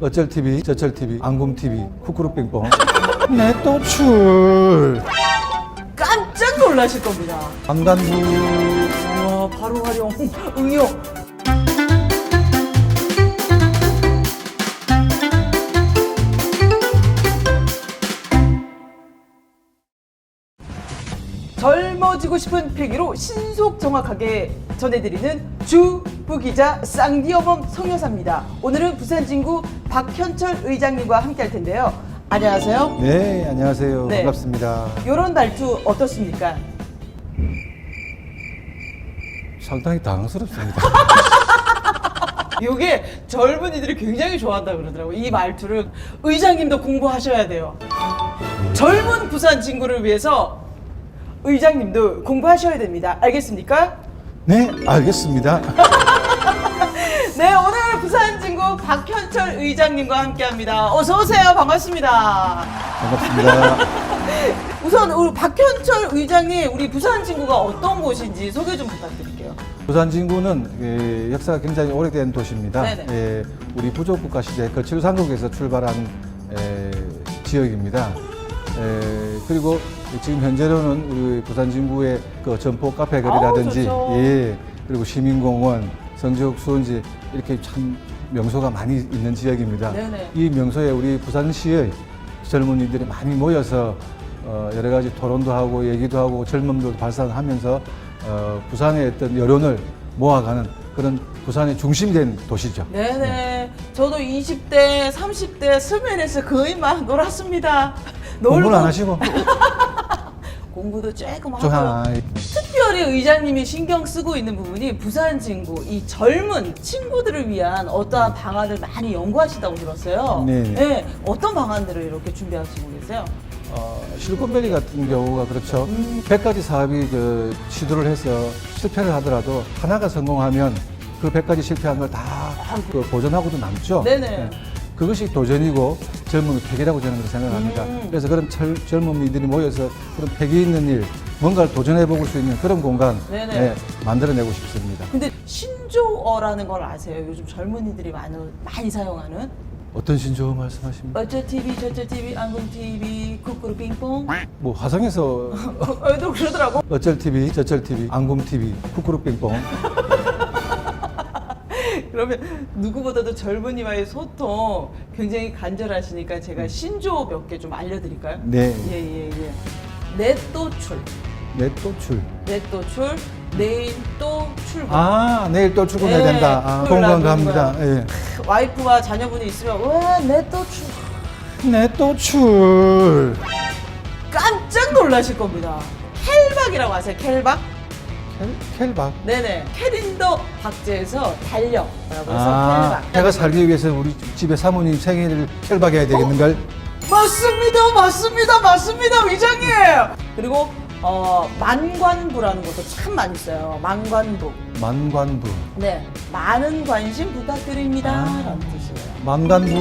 어쩔 TV, 저쩔 TV, 안궁 TV, 쿠쿠루 빙뽕. 내 또 출. 깜짝 놀라실 겁니다. 강단부. 와, 바로 활용, 응용. 싶은 패기로 신속 정확하게 전해드리는 주부 기자 쌍디어범 성여사입니다. 오늘은 부산 진구 박현철 의장님과 함께 할 텐데요. 안녕하세요. 네, 안녕하세요. 네. 반갑습니다. 이런 말투 어떻습니까? 상당히 당황스럽습니다. 이게 젊은이들이 굉장히 좋아한다 그러더라고요. 이 말투를 의장님도 공부하셔야 돼요. 젊은 부산 친구를 위해서 의장님도 공부하셔야 됩니다. 알겠습니까? 네, 알겠습니다. 네, 오늘 부산 친구 박현철 의장님과 함께합니다. 어서 오세요. 반갑습니다. 반갑습니다. 우선 우리 박현철 의장님, 우리 부산 친구가 어떤 곳인지 소개 좀 부탁드릴게요. 부산 진구는 예, 역사가 굉장히 오래된 도시입니다. 네네. 예, 우리 부족국가 시대 거칠상국에서 출발한 예, 지역입니다. 예, 그리고 지금 현재로는 우리 부산 진구의 그 점포 카페 거리라든지 아우. 예, 그리고 시민공원, 성지역 수원지 이렇게 참 명소가 많이 있는 지역입니다. 네네. 이 명소에 우리 부산시의 젊은이들이 많이 모여서 어, 여러 가지 토론도 하고 얘기도 하고 젊음도 발산하면서 어, 부산의 어떤 여론을 모아가는 그런 부산의 중심된 도시죠. 네네. 저도 20대, 30대 수면에서 거의 막 놀았습니다. 공부는 안 놀고 하시고 공부도 조금 하고 좀 하- 특별히 의장님이 신경 쓰고 있는 부분이 부산 친구 이 젊은 친구들을 위한 어떠한 방안을 많이 연구하시다고 들었어요. 네. 어떤 방안들을 이렇게 준비하시고 계세요? 어, 실리콘밸리 같은 경우가 그렇죠. 100가지 사업이 그 시도를 해서 실패를 하더라도 하나가 성공하면 그 100가지 실패한 걸다그 보존하고도 남죠. 네네. 그것이 도전이고 젊음의 패기라고 저는 그렇게 생각합니다. 음. 그래서 그런 철, 젊은이들이 모여서 그런 패기 있는 일, 뭔가를 도전해 볼 수 있는 그런 공간 네네. 예, 만들어내고 싶습니다. 근데 신조어라는 걸 아세요? 요즘 젊은이들이 많이, 많이 사용하는 어떤 신조어 말씀하십니까? 어쩌 TV, 저쩌 TV, 안궁 TV, 쿠쿠루 빙뽕. 뭐 화성에서 애들 그러더라고. 어쩔 TV, 저쩔 TV, 안궁 TV, 쿠쿠루 빙뽕. 그러면 누구보다도 젊은 이와의 소통 굉장히 간절하시니까 제가 신조어 몇 개 좀 알려드릴까요? 네. 예예예. 넷도출, 내 또출. 넷도출, 내일 또 출근. 아 내일 또 출근해야 예, 된다. 아, 공감 갑니다. 예. 와이프와 자녀분이 있으면 와 넷도출 내 또 출. 깜짝 놀라실 겁니다. 켈박이라고 아세요? 켈박? 켈, kel박. 네네. 캘린더 박제에서 달력라고 해서 아, 켈박. 내가 살기 위해서 우리 집에 사모님 생일을 켈박해야 되겠는걸? 맞습니다, 맞습니다, 맞습니다, 위장님. 그리고 어, 만관부라는 것도 참 많이 써요. 만관부. 만관부. 네, 많은 관심 부탁드립니다. 아. 라는 뜻이에요. 만관부.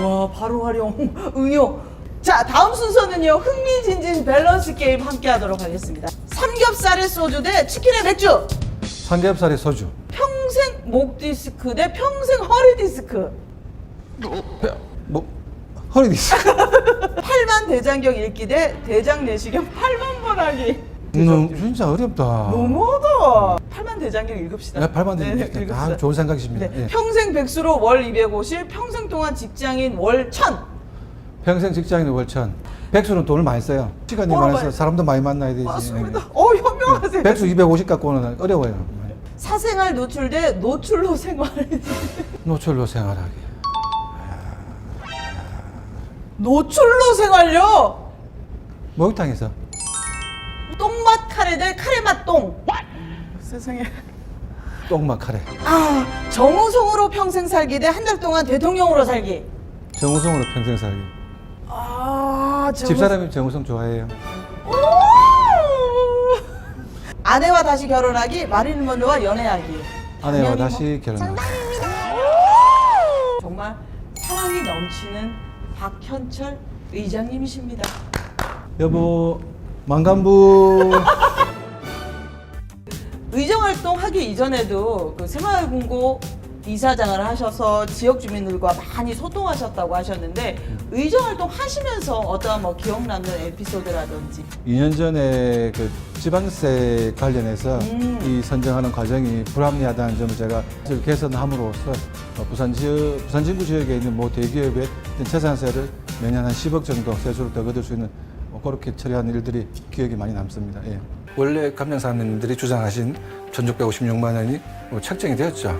우와, 바로 활용, 응용. 자, 다음 순서는요, 흥미진진 밸런스 게임 함께 하도록 하겠습니다. 삼겹살에 소주 대 치킨에 맥주. 삼겹살에 소주. 평생 목 디스크 대 평생 허리 디스크. 뭐 허리 디스크. 팔만 대장경 읽기 대 대장 내시경 팔만 번 하기. 너무 진짜 어렵다. 너무하다. 팔만 대장경 읽읍시다. 네, 팔만 네, 대장경. 읽읍시다. 아, 좋은 생각이십니다. 네. 예. 평생 백수로 월 250, 평생 동안 직장인 월 1000. 평생 직장인 월천. 백수는 돈을 많이 써요. 시간이. 많아서 사람도 많이 만나야 되지. 맞습니다. 어, 현명하세요. 예. 백수 250 갖고는 어려워요. 사생활 노출 대 노출로 생활. 노출로 생활하기. 노출로 생활요? 목욕탕에서 똥맛 카레 대 카레맛 똥. 세상에. 똥막 카레. 아, 정우성으로 평생 살기 대 한 달 동안 대통령으로 살기. 정우성으로 평생 살기. 아, 정우... 집사람이 정우성 좋아해요. 오! 아내와 다시 결혼하기, 마릴린 먼로와 연애하기. 아내와 당연히 다시. 뭐- 정말 사랑이 넘치는 박현철 의장님이십니다. 여보, 만간부. 의정 활동 하기 이전에도 그 새마을금고 이사장을 하셔서 지역 주민들과 많이 소통하셨다고 하셨는데 의정 활동 하시면서 어떠한 뭐 기억 남는 에피소드라든지 2년 전에 그 지방세 관련해서 음. 이 선정하는 과정이 불합리하다는 점을 제가 개선함으로써 어, 부산 지역, 부산 진구 지역에 있는 모 대기업의 어떤 재산세를 매년 한 10억 정도 세수를 더 거둘 수 있는 뭐 그렇게 처리한 일들이 기억이 많이 남습니다. 예. 원래 감정사님들이 주장하신 1,656만 원이 뭐 책정이 되었죠.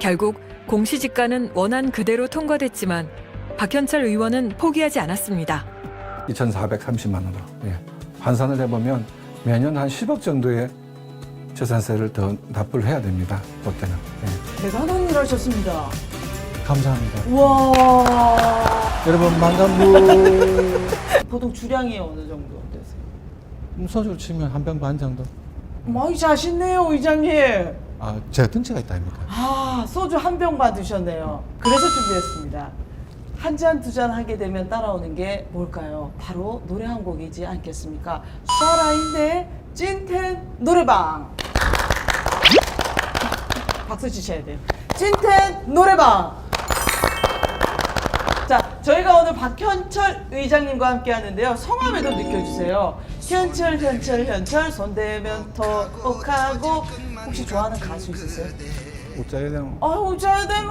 결국 공시지가는 원안 그대로 통과됐지만 박현철 의원은 포기하지 않았습니다. 2,430만 원으로 예. 환산을 해보면 매년 한 10억 정도의 재산세를 더 납부를 해야 됩니다. 그때는 예. 대단한 일 하셨습니다. 감사합니다. 우와. 여러분 만감부 보통 주량이 어느 정도 되세요? 음, 소주를 치면 한 병 반 정도. 많이 자신네요, 의장님. 아 제가 등치가 있다 아닙니까? 아, 소주 한 병 받으셨네요. 그래서 준비했습니다. 한 잔, 두 잔 하게 되면 따라오는 게 뭘까요? 바로 노래 한 곡이지 않겠습니까? 샤라인의 찐텐 노래방. 박수 치셔야 돼요. 찐텐 노래방. 자, 저희가 오늘 박현철 의장님과 함께 하는데요. 성함에도 느껴주세요. 현철, 현철, 현철, 손대면 톡톡하고. 혹시 좋아하는 가수 있으세요? 웃자야 아, 우짜야 되노.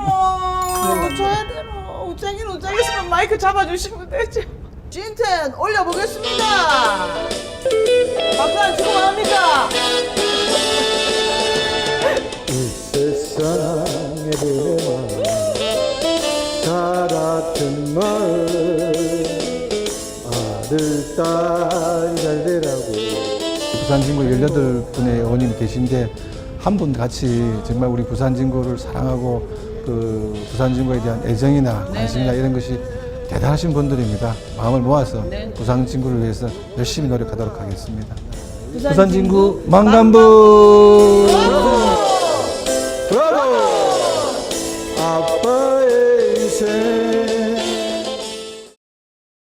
우짜야 되노. 우짜긴 우짜겠으면 마이크 잡아주시면 되죠. 찐텐 올려보겠습니다. 박수 안 치고 합니다. 이 세상에 내마 다 같은 마을 아들 딸이 잘 되라고 부산 진구 18분의 의원님이 계신데 한 분 같이 정말 우리 부산 진구를 사랑하고 그 부산 진구에 대한 애정이나 관심이나 이런 것이 대단하신 분들입니다. 마음을 모아서 네. 부산 진구를 위해서 열심히 노력하도록 하겠습니다. 부산 진구 망간부